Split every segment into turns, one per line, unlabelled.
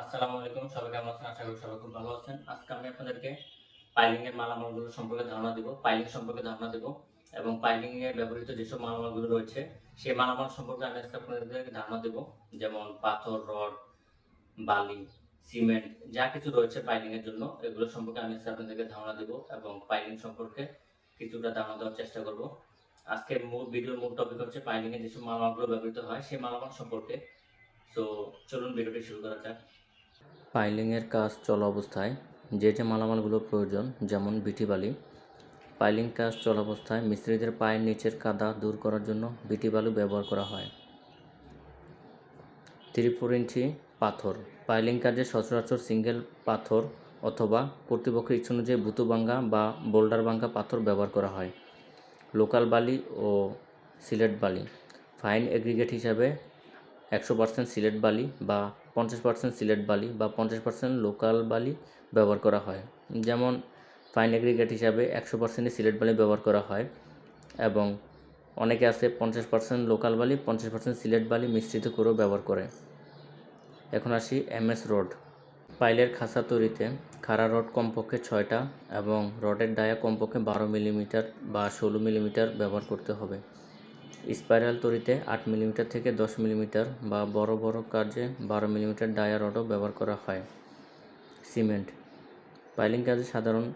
আসসালামু আলাইকুম, সবাই কেমন আছেন? আশা করি সবাই খুব ভালো আছেন। আজকে আমি আপনাদেরকে পাইলিং এর মালামালগুলো সম্পর্কে ধারণা দিব পাইলিং সম্পর্কে ধারণা দিব এবং পাইলিং ব্যবহৃত যেসব মালামালগুলো রয়েছে, সেই মালামাল সম্পর্কে আমি আজকে আপনাদেরকে ধারণা যেমন পাথর, রড, বালি, সিমেন্ট, যা কিছু রয়েছে পাইলিং এর জন্য, এগুলো সম্পর্কে আমি আজকে আপনাদেরকে ধারণা দিব এবং পাইলিং সম্পর্কে কিছুটা ধারণা দেওয়ার চেষ্টা করব। আজকের মূল, ভিডিওর মূল টপিক হচ্ছে পাইলিং এ যেসব মালামালগুলো ব্যবহৃত হয়, সেই মালামাল সম্পর্কে। তো চলুন ভিডিওটি শুরু করা যাক।
পাইলিংয়ের কাজ চলা অবস্থায় যে যে মালামালগুলো প্রয়োজন, যেমন বিটি বালি। পাইলিং কাজ চলাবস্থায় মিস্ত্রিদের পায়ের নিচের কাদা দূর করার জন্য বিটি বালু ব্যবহার করা হয়। থ্রি ফোর ইঞ্চি পাথর। পাইলিং কাজে সচরাচর সিঙ্গেল পাথর অথবা কর্তৃপক্ষের ইচ্ছা অনুযায়ী বুতুবাঙ্গা বা বোল্ডার বাঙ্গা পাথর ব্যবহার করা হয়। লোকাল বালি ও সিলেট বালি। ফাইন এগ্রিগেট হিসাবে একশো পার্সেন্ট সিলেট বালি বা পঞ্চাশ পার্সেন্ট সিলেট বালি বা পঞ্চাশ পার্সেন্ট লোকাল বালি ব্যবহার করা হয়। যেমন ফাইন এগ্রিগেট হিসাবে একশো পার্সেন্টই সিলেট বালি ব্যবহার করা হয় এবং অনেকে আছে পঞ্চাশ পার্সেন্ট লোকাল বালি, পঞ্চাশ পার্সেন্ট সিলেট বালি মিশ্রিত করেও ব্যবহার করে। এখন আসি এমএস রড। পাইলের খাসা তৈরিতে খাড়া রড কমপক্ষে ছয়টা এবং রডের ডায়া কমপক্ষে বারো মিলিমিটার বা ষোলো মিলিমিটার ব্যবহার করতে হবে। স্পাইরাল তৈরিতে আট মিলিমিটার থেকে দশ মিলিমিটার বা বড় বড় কাজে বারো মিলিমিটার ডায়া রডও ব্যবহার করা হয়। সিমেন্ট। পাইলিং কাজে সাধারণ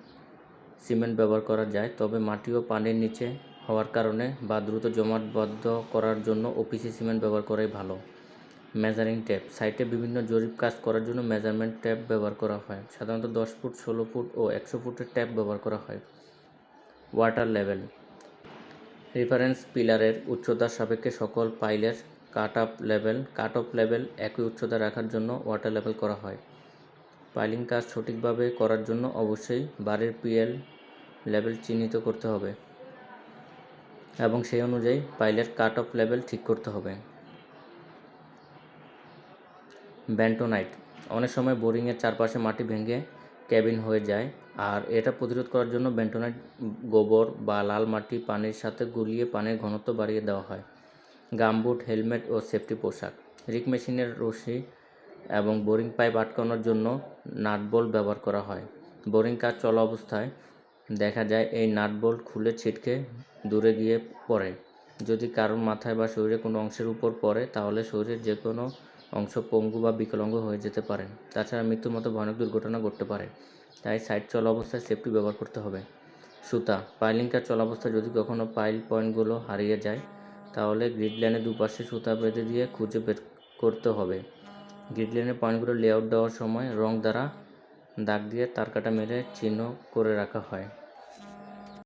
সিমেন্ট ব্যবহার করা যায়, তবে মাটি ও পানির নিচে হওয়ার কারণে বা দ্রুত জমাটবদ্ধ করার জন্য ওপিসি সিমেন্ট ব্যবহার করাই ভালো। মেজারিং ট্যাপ সাইটে বিভিন্ন জরিপ কাজ করার জন্য মেজারমেন্ট ট্যাপ ব্যবহার করা হয়। সাধারণত দশ ফুট, ষোলো ফুট ও একশো ফুটের ট্যাপ ব্যবহার করা হয়। Water level. রেফারেন্স পিলারের উচ্চতার সাপেক্ষে সকল পাইলের cut up level cut off level একই উচ্চতা রাখার জন্য ওয়াটার লেভেল করা হয়। পাইলিং কাজ সঠিকভাবে করার জন্য অবশ্যই বারের পিএল লেভেল চিহ্নিত করতে হবে এবং সেই অনুযায়ী পাইলের কাট অফ লেভেল ঠিক করতে হবে। ব্যান্টোনাইট। অনেক সময় বোরিংয়ের চারপাশে মাটি ভেঙে ক্যাবিন হয়ে যায়। আর এটা প্রতিরোধ করার জন্য বেন্টোনাইট গোবর বা লাল মাটি পানির সাথে গুলিয়ে পানির ঘনত্ব বাড়িয়ে দেওয়া হয়। গামবুট, হেলমেট ও সেফটি পোশাক। রিক মেশিনের রশি এবং বোরিং পাইপ আটকানোর জন্য নাট বোল্ট ব্যবহার করা হয়। বোরিং কাজ চলা অবস্থায় দেখা যায় এই নাট বোল্ট খুলে ছিটকে দূরে গিয়ে পড়ে। যদি কারোর মাথায় বা শরীরে কোনো অংশের উপর পড়ে, তাহলে শরীরের যে কোনো অংশ পঙ্গু বা বিকলাঙ্গ হয়ে যেতে পারে। তাছাড়া মৃত্যুর মতো ভয়ানক দুর্ঘটনা ঘটতে পারে। তাই সাইড চলা অবস্থায় সেফটি ব্যবহার করতে হবে। সুতা, পাইলিং কাজ চলা অবস্থায় যদি কখনো পাইল পয়েন্টগুলো হারিয়ে যায়, তাহলে গ্রিড লাইনের দুপাশে সুতা বেঁধে দিয়ে খুঁজে বের করতে হবে। গ্রিড লাইনের পয়েন্টগুলো লেআউট দেওয়ার সময় রং দ্বারা দাগ দিয়ে তার কাটা মেরে চিহ্ন করে রাখা হয়।